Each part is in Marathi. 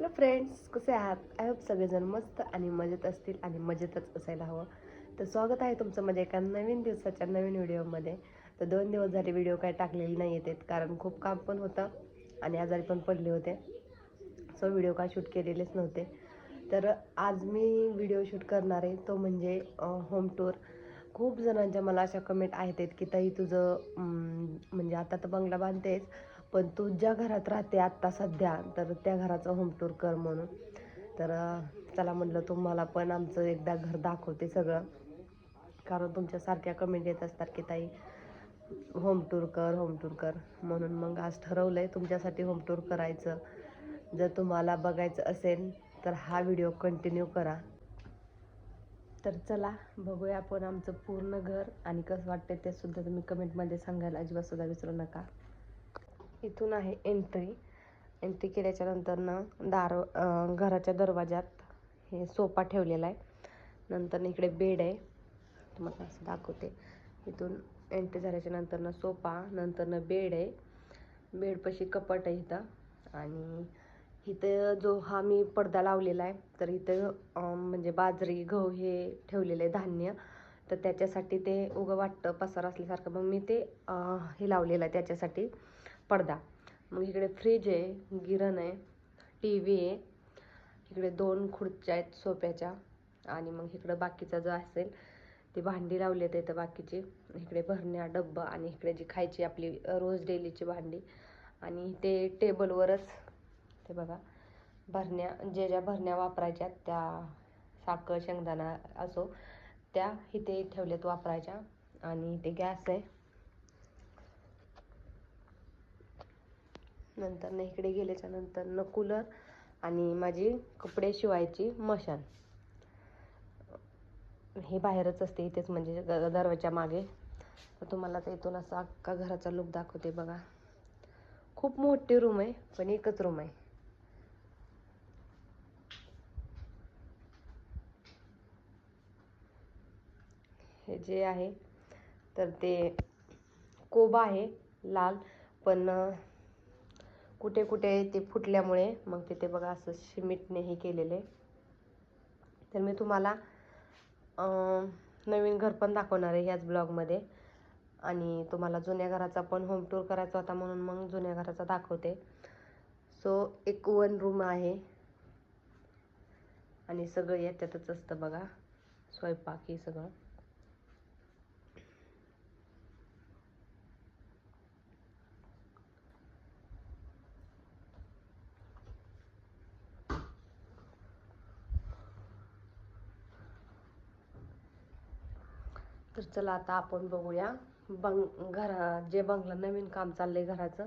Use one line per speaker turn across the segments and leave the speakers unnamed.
हॅलो फ्रेंड्स कसे आहात? आय होप सगळेजण मस्त आणि मजेत असतील आणि मजेतच असायला हवं. तर स्वागत आहे तुमचं माझ्या एका नवीन दिवसाच्या नवीन व्हिडिओमध्ये. तर दोन दिवस झाले व्हिडिओ काय टाकलेले नाही येतात कारण खूप काम पण होतं आणि आजारी पण पडले होते. सो व्हिडिओ काय शूट केलेलेच नव्हते. तर आज मी व्हिडिओ शूट करणार आहे. तो म्हणजे होम टूर खूप जणांच्या मला अशा कमेंट आहेत की ताई तुझं म्हणजे आता तर बंगला बांधतेच पण तू ज्या घरात राहते आत्ता सध्या तर त्या घराचं होम टूर कर म्हणून. तर चला म्हटलं तुम्हाला पण आमचं एकदा घर दाखवते सगळं. कारण तुमच्यासारख्या कमेंट येत असतात की ताई होम टूर कर होम टूर कर. म्हणून मग आज ठरवलं आहे तुमच्यासाठी होम टूर करायचं. जर तुम्हाला बघायचं असेल तर हा व्हिडिओ कंटिन्यू करा. तर चला बघूया आपण आमचं पूर्ण घर आणि कसं वाटतं ते सुद्धा तुम्ही कमेंटमध्ये सांगायला अजिबात सुद्धा विसरू नका. इथून आहे एंट्री. एंट्री केल्याच्या नंतरनं दार घराच्या दरवाजात हे सोफा ठेवलेला आहे. नंतर इकडे बेड आहे. तुम्हाला असं दाखवते. इथून एंट्री झाल्याच्या नंतरनं सोफा नंतरनं बेड आहे. बेडपाशी कपाट आहे इथं. आणि इथं जो हा मी पडदा लावलेला आहे तर इथं म्हणजे बाजरी गहू हे ठेवलेले आहे धान्य. तर त्याच्यासाठी ते उगं वाटतं पसार असल्यासारखं. मग मी ते हे लावलेलं आहे त्याच्यासाठी. पडदा. मग इकडे फ्रीज आहे गिरण आहे टी व्ही आहे. इकडे दोन खुर्च्या आहेत सोप्याच्या आणि मग इकडं बाकीचा जो असेल ती भांडी लावली आहेत इथं बाकीची. इकडे भरण्या डब्बा आणि इकडे जी खायची आपली रोज डेलीची भांडी. आणि ते टेबलवरच ते बघा भरण्या जे ज्या भरण्या वापरायच्या त्या साखर शेंगदाणा असो त्या इथे ठेवल्यात वापरायच्या. आणि ते गॅस आहे. नंतर न इकडे गेल्याच्यानंतर न कूलर आणि माझी कपडे शिवायची मशान. हे बाहेरच असते इथेच म्हणजे ग- दरवाजा मागे. तर तुम्हाला तर इथून असा अख्खा घराचा लुक दाखवते बघा. खूप मोठी रूम आहे पण एकच रूम आहे. हे जे आहे तर ते कोबा आहे लाल पण कुठे कुठे ते फुटल्यामुळे मग तिथे बघा असं शिमिटने हे केलेलं. आहे तर मी तुम्हाला नवीन घर पण दाखवणार आहे ह्याच ब्लॉगमध्ये. आणि तुम्हाला जुन्या घराचा पण होम टूर करायचा होता म्हणून मग जुन्या घराचा दाखवते. सो एक वन रूम आहे. आणि सगळं याच्यातच असतं बघा. स्वयंपाक हे सगळं. तर चला आता आपण बघूया. बंग घरा जे बंगला नवीन काम चाललंय घराचं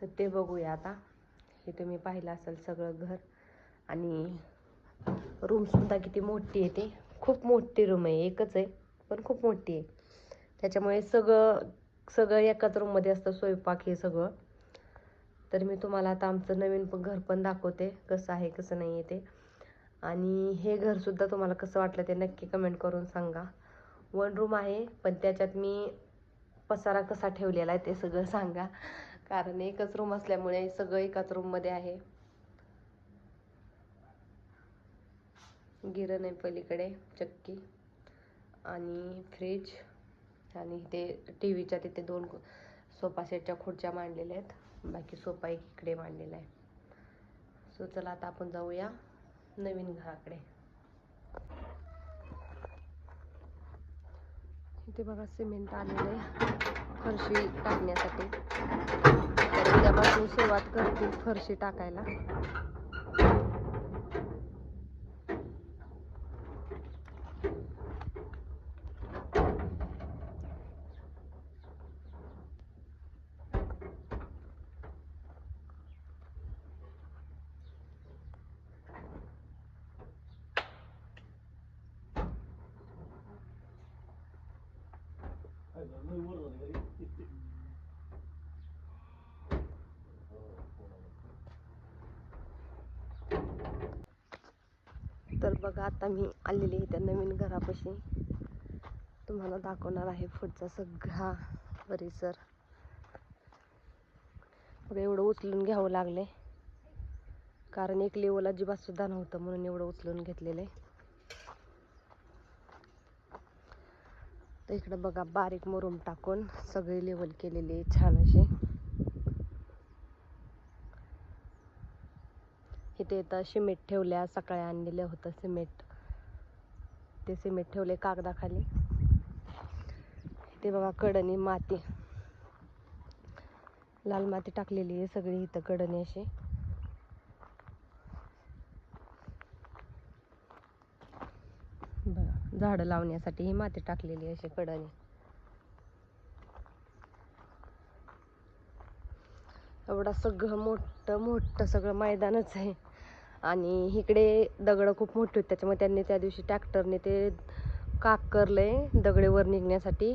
तर ते बघूया आता. हे तुम्ही पाहिलं असेल सगळं घर. आणि रूम सुद्धा किती मोठी आहे ती. खूप मोठी रूम आहे एकच आहे पण खूप मोठी आहे. त्याच्यामुळे सगळं सगळं एकाच रूममध्ये असतं स्वयंपाक हे सगळं. तर मी तुम्हाला आता आमचं नवीन पण घर पण दाखवते कसं आहे कसं नाही आहे ते. आणि हे घरसुद्धा तुम्हाला कसं वाटलं ते नक्की कमेंट करून सांगा. वन रूम आहे पण त्याच्यात मी पसारा कसा ठेवलेला आहे ते सगळं सांगा. कारण एकच रूम असल्यामुळे सगळं एकाच रूममध्ये आहे. गिरण आहे पलीकडे चक्की आणि फ्रीज आणि ते टी व्हीच्या तिथे दोन सोफा सेटच्या खुर्च्या मांडलेल्या आहेत. बाकी सोफा एक इकडे मांडलेला आहे. सो चला आता आपण जाऊया नवीन घराकडे. इथे बघा सिमेंट आलेलं आहे फरशी टाकण्यासाठी. तर उद्यापासून सुरुवात करतील फरशी टाकायला तर बघा आता मी आलेली आहे त्या नवीन घरापाशी. तुम्हाला दाखवणार आहे पुढचा सगळा परिसर. बघा एवढं उचलून घ्यावं लागले कारण एक लेवल अजिबात सुद्धा नव्हतं म्हणून एवढं उचलून घेतलेलं आहे. तर इकडं बघा बारीक मुरुम टाकून सगळी लेवल केलेली आहे छान अशी. तिथे इथं सिमेंट ठेवल्या सकाळी आणलेलं होतं सिमेंट. ते सिमेंट ठेवले कागदाखाली. ते बघा कडणी माती. लाल माती टाकलेली आहे सगळी इथं कडणी अशी. बघा झाडं लावण्यासाठी ही माती टाकलेली अशी कडणी एवढा सगळं मोठं मोठं सगळं मैदानच आहे. आणि इकडे दगडं खूप मोठी होती त्याच्यामुळे त्यांनी त्या दिवशी ट्रॅक्टरने ते काकरले दगडे वर निघण्यासाठी.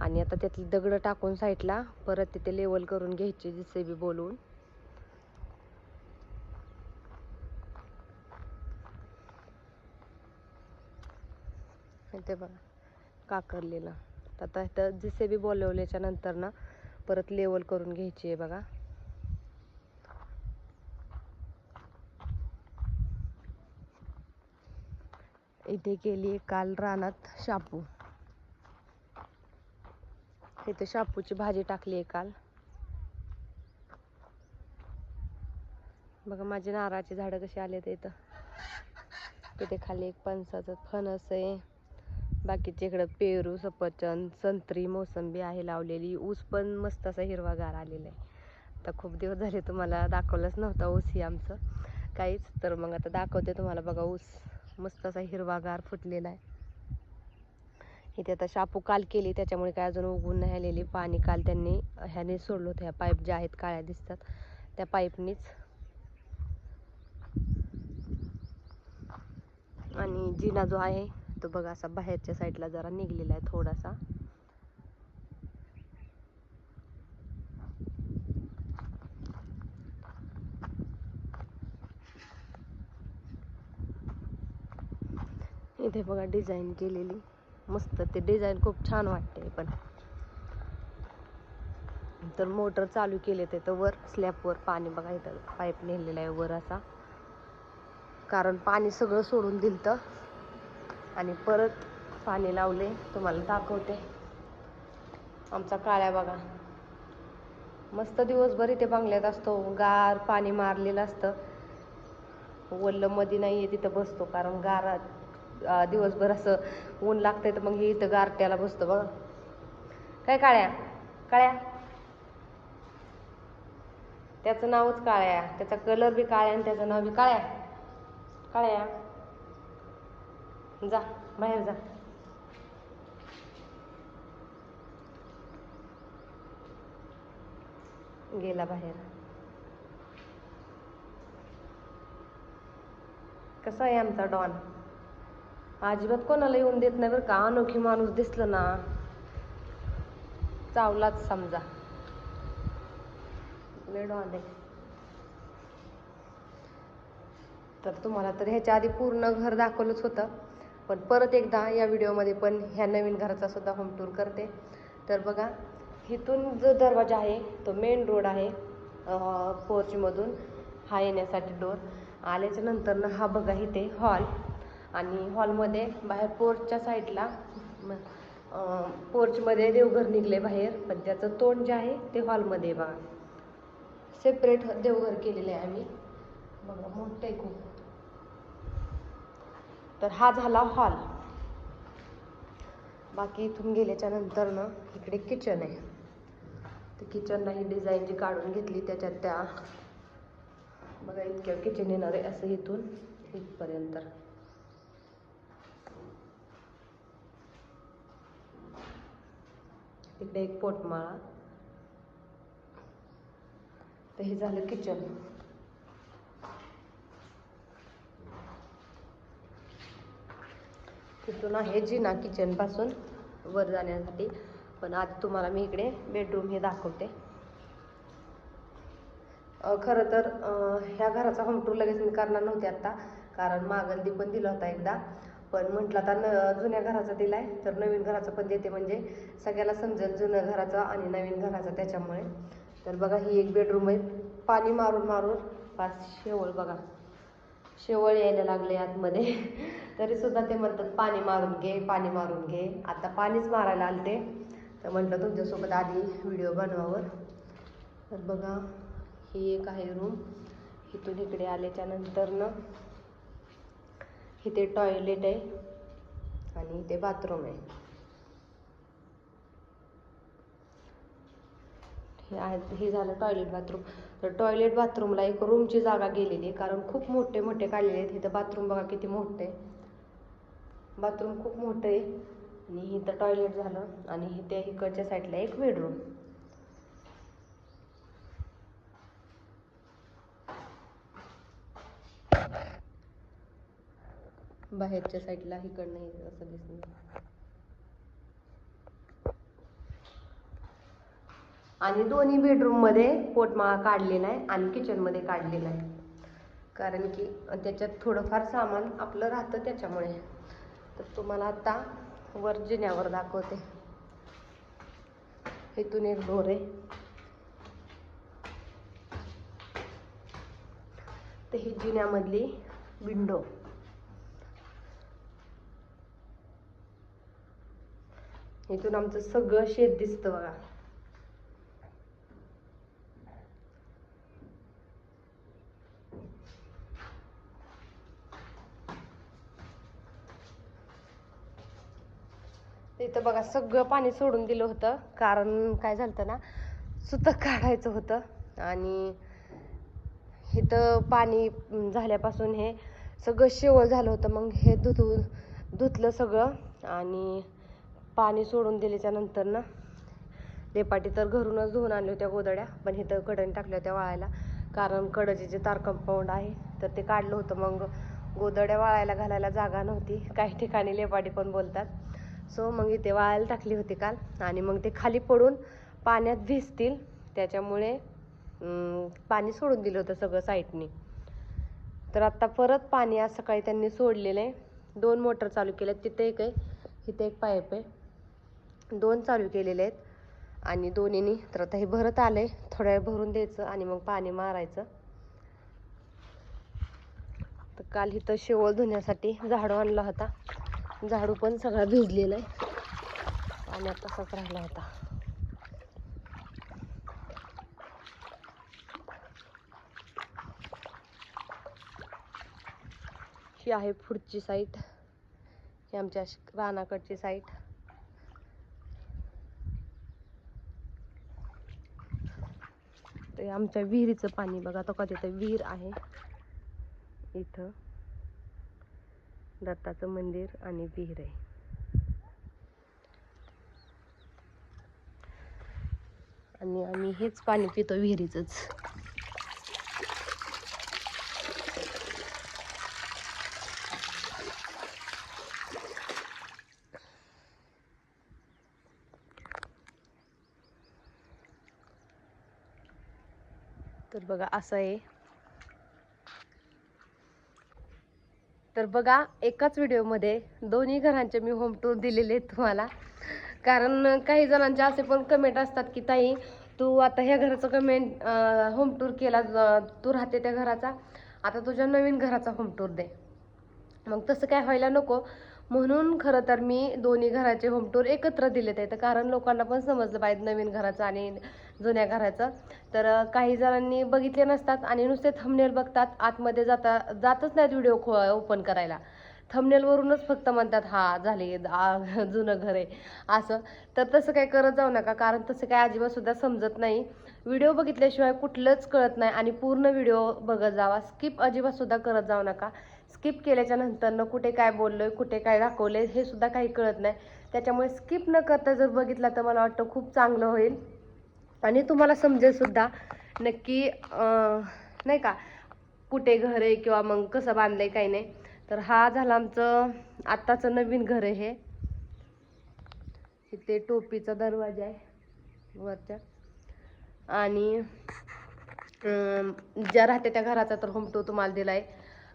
आणि आता त्यातली दगडं टाकून साईडला परत तिथे लेवल करून घ्यायची जिसे बी बोलून. ते बघा काकरलेलं. तर आता इथं जिसे बी बोलवल्याच्या नंतर ना परत लेवल करून घ्यायची आहे बघा. इथे केली काल रानात शापू. इथे शापूची भाजी टाकली आहे काल. बघा माझे नारळाची झाडं कशी आले ते इथं तिथे खाली एक पणसाचं फणस आहे. बाकीचे इकडं पेरू सफरचंद संत्री मोसंबी आहे लावलेली. ऊस पण मस्त असा हिरवागार आलेला आहे. आता खूप दिवस झाले तुम्हाला दाखवलंच नव्हता ऊस ही आमचं. काहीच. तर मग आता दाखवते तुम्हाला बघा ऊस. मस्त असा हिरवागार फुटलेला आहे. इथे आता शापू काल केली त्याच्यामुळे काय अजून उगवून नाही आलेली. पाणी काल त्यांनी ह्याने सोडलं होतं. ह्या पाईप ज्या आहेत काळ्या दिसतात. त्या पाईपनीच. आणि जिना जो आहे तो बघा असा बाहेरच्या साईडला जरा निघलेला आहे थोडासा. इथे बघा डिझाईन केलेली. मस्त ते डिझाईन खूप छान वाटते पण. तर मोटर चालू केले ते तर वर स्लॅबवर पाणी बघा इथं पाईप नेलेला आहे वर असा. कारण पाणी सगळं सोडून दिलं आणि परत पाणी लावले. तुम्हाला दाखवते. आमचा काळ्या बघा. मस्त दिवसभर इथे बांगल्यात असतो. गार पाणी मारलेलं असतं. वल्लमध्ये नाही आहे तिथं बसतो कारण गारात दिवसभर असं ऊन लागतंय तर मग हे इथं गारट्याला बसतं बघा. काय काळ्या? काळ्या? त्याचं नावच काळ्या. त्याचा कलर बी काळ्या आणि त्याचं नाव बी काळ्या. काळ्या. जा बाहेर जा. गेला बाहेर. कसा आहे आमचा डॉन? अजिबात कोणाला येऊन देत नाही बरं का. अनोखी माणूस दिसलं ना. चावलाच समजा. लय आले तर तुम्हाला तर ह्याच्या आधी पूर्ण घर दाखवलंच होतं. पण परत एकदा या व्हिडिओमध्ये पण ह्या नवीन घराचा सुद्धा होम टूर करते. तर बघा इथून जो दरवाजा आहे तो मेन रोड आहे पोर्चमधून हा येण्यासाठी डोर आल्याच्यानंतर ना हा बघा इथे हॉल आणि हॉलमध्ये बाहेर पोर्चच्या साईडला पोर्चमध्ये देवघर निघले बाहेर पण त्याचं तोंड जे आहे ते हॉलमध्ये आहे बघा. सेपरेट देवघर केलेलं आहे आम्ही. बघा मोठं आहे खूप. तर हा झाला हॉल. बाकी इथून गेल्याच्यानंतर ना इकडे किचन आहे. तर किचनला ही डिझाईन जी काढून घेतली त्याच्यात त्या बघा इतक्या किचन येणार आहे असं इथून इथपर्यंत. इकडे एक पोटमाळा. तर हे झालं किचन. तिथून आहे जिना किचनपासून वर जाण्यासाठी. पण आज तुम्हाला मी इकडे बेडरूम हे दाखवते. खरं तर ह्या घराचा होम टूर लगेच मी करणार नव्हते आत्ता कारण मागंदी पण दिला होता एकदा. पण म्हटलं आता न जुन्या घराचा दिलाय तर नवीन घराचा पण देते म्हणजे सगळ्याला समजेल जुनं घराचं आणि नवीन घराचं त्याच्यामुळे. तर बघा ही एक बेडरूम आहे. पाणी मारून मारून पाच शेवळ बघा. शेवळ यायला लागले आतमध्ये. तरी सुद्धा ते म्हणतात पाणी मारून घे पाणी मारून घे. आता पाणीच मारायला आलते. तर म्हटलं तुमच्यासोबत आधी व्हिडिओ बनवावर. तर बघा ही एक आहे रूम इथून इकडे आल्याच्यानंतर ना इथे टॉयलेट आहे आणि इथे बाथरूम आहे. हे हे झालं टॉयलेट बाथरूम तर टॉयलेट बाथरूमला एक रूमची जागा गेलेली आहे कारण खूप मोठे मोठे काढलेले आहेत. इथं बाथरूम बघा किती मोठे बाथरूम खूप मोठं आहे. आणि इथं टॉयलेट झालं आणि इथे इकडच्या साईडला एक बेडरूम बाहेरच्या साईडला इकडनं असं दिसणार आणि दोन्ही बेडरूममध्ये पोटमाळा काढलेला आहे आणि किचनमध्ये काढलेला आहे कारण की त्याच्यात थोडंफार सामान आपलं राहतं त्याच्यामुळे. तर तुम्हाला आता वर जिन्यावर दाखवते. इथून एक डोर आहे. तर ही जिन्यामधली विंडो इथून आमचं सगळं शेत दिसतं बघा. इथं बघा सगळं पाणी सोडून दिलं होतं. कारण काय झालं ना सुतक काढायचं होतं. आणि इथं पाणी झाल्यापासून हे सगळं शेवळ झालं होतं. मग हे धुतू धुतलं सगळं. आणि पाणी सोडून दिल्याच्या नंतर ना लेपाटी तर घरूनच धुवून आणल्या होत्या गोदड्या पण इथं कडण टाकल्या होत्या वाळायला. कारण कडचे जे तार कंपाऊंड आहे तर ते काढलं होतं मग. गोदड्या वाळायला घालायला जागा नव्हती. काही ठिकाणी लेपाटी पण बोलतात. सो मग इथे वाळायला टाकली होती काल. आणि मग ते खाली पडून पाण्यात भिजतील. त्याच्यामुळे पाणी सोडून दिलं होतं सगळं साईडनी. तर आत्ता परत पाणी आज सकाळी त्यांनी सोडलेलं आहे. दोन मोटर चालू केल्यात. तिथे एक आहे इथे एक पाईप आहे. दोन चालू केलेले आहेत. आणि दोन्हीनी तर आता हे भरत आलं आहे थोड्या वेळ भरून द्यायचं आणि मग पाणी मारायचं. तर काल इथं शेवळ धुण्यासाठी झाडू आणला होता. झाडू पण सगळा भिजलेला आहे. पाण्यात तसाच राहिला होता. ही आहे पुढची साईट ही आमच्या रानाकडची साईट ते आमच्या विहिरीचं पाणी बघा तो का तिथं विहीर आहे. इथं दत्ताचं मंदिर आणि विहीर आहे. आणि आम्ही हेच पाणी पितो विहिरीचंच. तर बघा असं आहे. तर बघा एकाच व्हिडिओमध्ये दोन्ही घरांचे मी होम टूर दिलेले आहेत तुम्हाला. कारण काही जणांचे असे पण कमेंट असतात की ताई तू आता ह्या घराचं कमेंट होम टूर केला तू राहते त्या घराचा. आता तुझ्या नवीन घराचा होम टूर दे. मग तसं काय व्हायला नको. म्हणून खरं तर मी दोन्ही घराचे होम टूर एकत्र दिलेत आहेत. कारण लोकांना पण समजलं पाहिजे नवीन घराचं आणि जुन्या घराचं. तर काही जणांनी बघितले नसतात आणि नुसते थंबनेल बघतात. आतमध्ये जाता जातच नाहीत व्हिडिओ खो ओपन करायला. थंबनेलवरूनच फक्त म्हणतात हा झाले जुनं घर आहे. असं. तर तसं काय करत जाऊ नका कारण तसं काय अजिबातसुद्धा समजत नाही. व्हिडिओ बघितल्याशिवाय कुठलंच कळत नाही आणि पूर्ण व्हिडिओ बघत जावा. स्किप अजिबातसुद्धा करत जाऊ नका. स्किप केल्याच्या नंतरनं कुठे काय बोललोय कुठे काय दाखवलंय हे सुद्धा काही कळत नाही. त्याच्यामुळे स्किप न करता जर बघितला तर मला वाटतं खूप चांगलं होईल. आणि तुम्हाला समजेलसुद्धा नक्की नाही का कुठे घर आहे किंवा मग कसं बांधलं आहे काही नाही. तर हा झाला आमचं आत्ताचं नवीन घर आहे हे. इथे टोपीचा दरवाजा आहे वरच्या. आणि ज्या राहते त्या घराचा तर होम टूर तुम्हाला आहे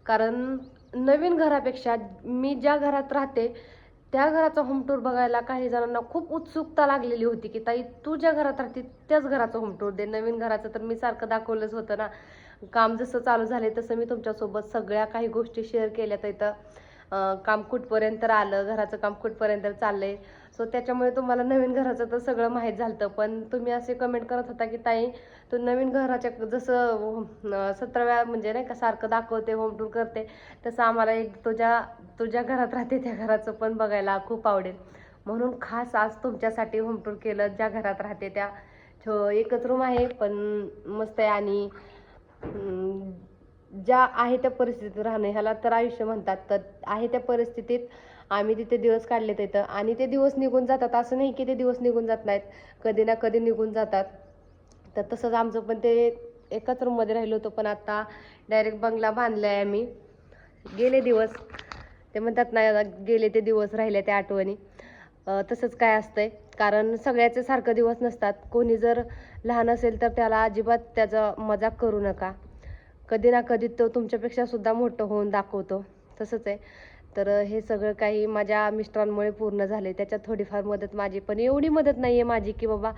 कारण नवीन घरापेक्षा मी ज्या घरात राहते त्या घराचा होम टूर बघायला काही जणांना खूप उत्सुकता लागलेली होती की ताई तू ज्या घरात राहते त्याच घराचं होम टूर दे. नवीन घराचं तर मी सारखं दाखवलंच होतं ना. काम जसं चालू झाले तसं मी तुमच्यासोबत सगळ्या काही गोष्टी शेअर केल्यात इथं. काम कुठपर्यंत आलं घराचं काम कुठपर्यंत चाललंय. सो त्याच्यामुळे तुम्हाला नवीन घराचं तर सगळं माहीत झालं पण तुम्ही असे कमेंट करत होता की ताई तू नवीन घराच्या जसं सतराव्या म्हणजे नाही का सारखं दाखवते होम टूर करते तसं आम्हाला एक तुझ्या तुझ्या घरात राहते त्या घराचं पण बघायला खूप आवडेल. म्हणून खास आज तुमच्यासाठी होम टूर केलं ज्या घरात राहते त्या. एकच रूम आहे पण मस्त आहे आणि ज्या आहे त्या परिस्थितीत राहणं ह्याला तर आयुष्य म्हणतात. तर आहे त्या परिस्थितीत आम्ही तिथे दिवस काढले तिथं आणि ते दिवस निघून जातात. असं नाही की ते दिवस निघून जात नाहीत. कधी ना कधी निघून जातात. तर तसंच आमचं पण ते एकाच रूममध्ये राहिलो होतो पण आता डायरेक्ट बंगला बांधला आहे आम्ही. गेले दिवस. ते म्हणतात ना गेले ते दिवस राहिले त्या आठवणी. तसंच काय असतंय. कारण सगळ्याचे सारखं दिवस नसतात. कोणी जर लहान असेल तर त्याला अजिबात त्याचा मजाक करू नका. कधी ना कधी तो तुमच्यापेक्षा सुद्धा मोठं होऊन दाखवतो. तसंच आहे. तर हे सगळं काही माझ्या मिस्टरांमुळे पूर्ण झाले त्याच्यात थोडीफार मदत माझी पण एवढी मदत नाही आहे माझी की बाबा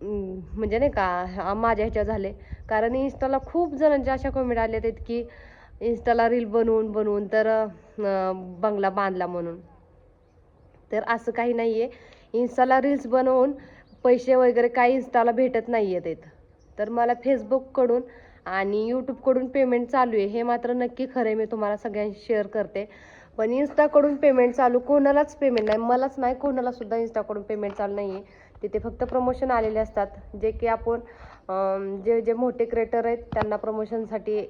म्हणजे नाही का माझ्या ह्याच्या झाले कारण इन्स्टाला खूप जणांच्या अशा कमेंट आल्या आहेत की इन्स्टाला रील बनवून बनवून तर बंगला बांधला म्हणून. तर असं काही नाही आहे इन्स्टाला रील्स बनवून पैसे वगैरे काही इन्स्टाला भेटत नाही आहेत इथं. तर मला फेसबुककडून आणि यूट्यूबकडून पेमेंट चालू आहे. हे मात्र नक्की खरं मी तुम्हाला सगळ्यांशी शेअर करते. पण इन्स्टाकडून पेमेंट चालू कोणालाच पेमेंट नाही. मलाच नाही कोणालासुद्धा इन्स्टाकडून पेमेंट चालू नाही आहे तिथे फक्त प्रमोशन आलेले असतात. जे की आपण जे जे मोठे क्रिएटर आहेत त्यांना प्रमोशनसाठी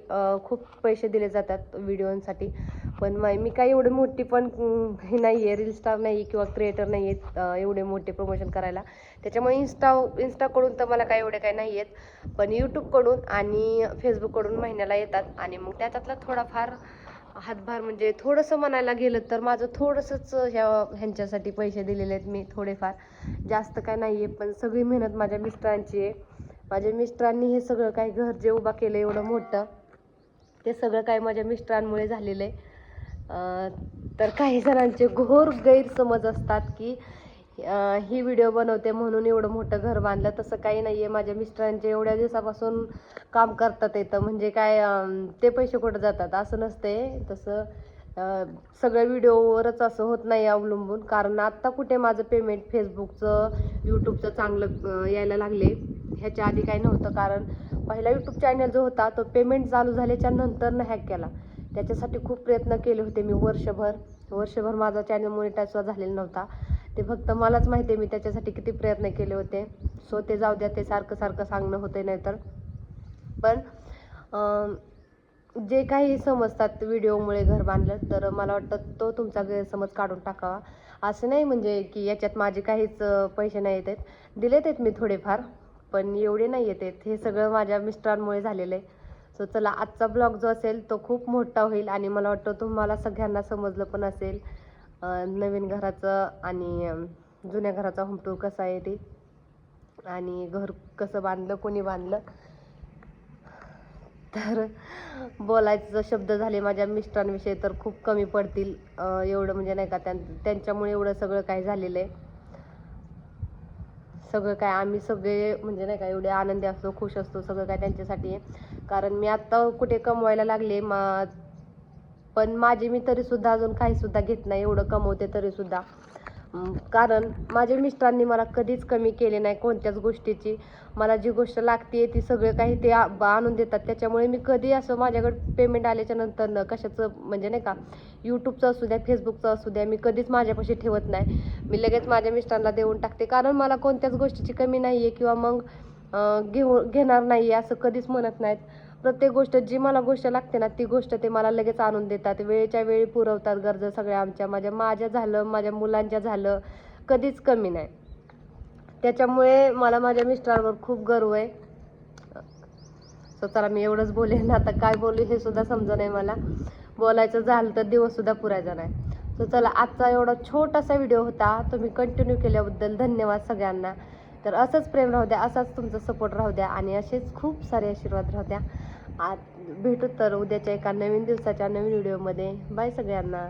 खूप पैसे दिले जातात व्हिडिओंसाठी पण मा- मी काही एवढे मोठी पण हे नाही आहे रील स्टार नाही आहे किंवा क्रिएटर नाही आहेत एवढे मोठे प्रमोशन करायला. त्याच्यामुळे इन्स्टा इन्स्टाकडून तर मला काही एवढे काही नाही आहेत पण यूट्यूबकडून आणि फेसबुककडून महिन्याला येतात. आणि मग त्याच्यातला थोडाफार हातभार म्हणजे थोडंसं म्हणायला गेलं तर माझं थोडंसंच ह्या ह्यांच्यासाठी पैसे दिलेले आहेत मी थोडेफार. जास्त काय नाही आहे पण सगळी मेहनत माझ्या मिस्टरांची आहे. माझ्या मिस्टरांनी हे सगळं काही घर जे उभा केलं एवढं मोठं ते सगळं काही माझ्या मिस्टरांमुळे झालेलं आहे. तर काही जणांचे घोर गैरसमज असतात की ही व्हिडिओ बनवते म्हणून एवढं मोठं घर बांधलं. तसं काही नाही आहे माझ्या मिस्टरांचे एवढ्या दिवसापासून काम करतात येतं म्हणजे काय ते पैसे कुठं जातात? असं नसते. तसं सगळ्या व्हिडिओवरच असं होत नाही अवलंबून. कारण आत्ता कुठे माझं पेमेंट फेसबुकचं यूट्यूबचं चांगलं यायला लागले. ह्याच्या आधी काही नव्हतं. कारण पहिला यूट्यूब चॅनल जो होता तो पेमेंट चालू झाल्याच्यानंतर हॅक केला. त्याच्यासाठी खूप प्रयत्न केले होते मी वर्षभर. वर्षभर माझा चॅनल मॉनिटाईज झालेला नव्हता. ते फक्त मलाच माहिती आहे मी त्याच्यासाठी किती प्रयत्न केले होते. सो ते जाऊ द्या ते सारखं सारखं सांगणं होते नाहीतर. पण जे काही समजतात व्हिडिओमुळे घर बांधलं तर मला वाटतं तो तुमचा गैरसमज काढून टाकावा. असं नाही म्हणजे की याच्यात माझे काहीच पैसे नाही येत आहेत. दिलेत आहेत मी थोडेफार पण एवढे नाही येत आहेत. हे सगळं माझ्या मिस्टरांमुळे झालेलं आहे. सो चला आजचा ब्लॉग जो असेल तो खूप मोठा होईल आणि मला वाटतं तुम्हाला सगळ्यांना समजलं पण असेल नवीन घराचं आणि जुन्या घराचा होम टूर कसा आहे ते आणि घर कसं बांधलं कोणी बांधलं. तर बोलायचं शब्द झाले माझ्या मिस्टरांविषयी तर खूप कमी पडतील एवढं म्हणजे नाही का त्यां त्यांच्यामुळे एवढं सगळं काही झालेलं आहे. सगळं काय आम्ही सगळे म्हणजे नाही का एवढे आनंदी असतो खुश असतो सगळं काय त्यांच्यासाठी. कारण मी आत्ता कुठे कमवायला लागले मा पण माझे मी तरी सुद्धा अजून काही सुद्धा घेत नाही एवढं कमवते तरी सुद्धा कारण माझ्या मिस्टरांनी मला कधीच कमी केले नाही कोणत्याच गोष्टीची. मला जी गोष्ट लागते ती सगळं काही ते आ- आणून देतात. त्याच्यामुळे मी कधी असं माझ्याकडे पेमेंट आल्याच्यानंतर न कशाचं म्हणजे नाही का यूट्यूबचं असू द्या फेसबुकचं असू द्या मी कधीच माझ्यापाशी ठेवत नाही. मी लगेच माझ्या मिस्टरांना देऊन टाकते. कारण मला कोणत्याच गोष्टीची कमी नाही आहे किंवा मग घेऊ घेणार नाही आहे असं कधीच म्हणत नाहीत. प्रत्येक गोष्ट जी मला गोष्ट लागते ना ती गोष्ट ते मला लगेच आणून देतात. वेळेच्या वेळी पुरवतात गरजा सगळ्या आमच्या. माझ्या माझ्या झालं माझ्या मुलांच्या झालं कधीच कमी नाही. त्याच्यामुळे मला माझ्या मिस्टरांवर खूप गर्व आहे. सो चला मी एवढंच बोलेन. आता काय बोलू हे सुद्धा समजा नाही मला. बोलायचं झालं तर दिवससुद्धा पुरायचा नाही. सो चला आजचा एवढा छोटासा व्हिडिओ होता. तुम्ही कंटिन्यू केल्याबद्दल धन्यवाद सगळ्यांना. तर असंच प्रेम राहू द्या असाच तुमचा सपोर्ट राहू द्या. आणि असेच खूप सारे आशीर्वाद राहू द्या. आज भेटू तर उद्याच्या एका नवीन दिवसाच्या नवीन व्हिडिओमध्ये बाय सगळ्यांना.